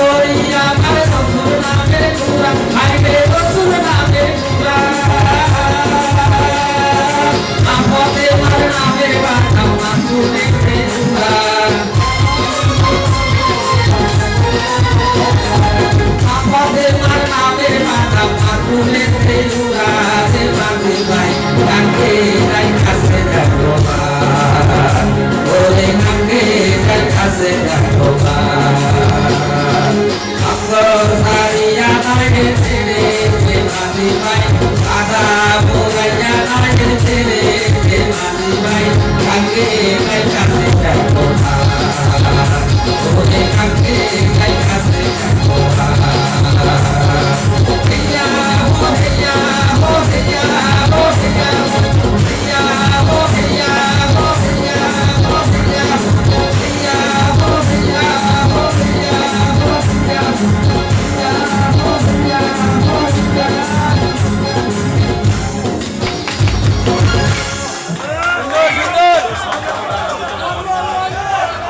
প্রেমে পড়িয়া আমার রসুল নামের কুড়া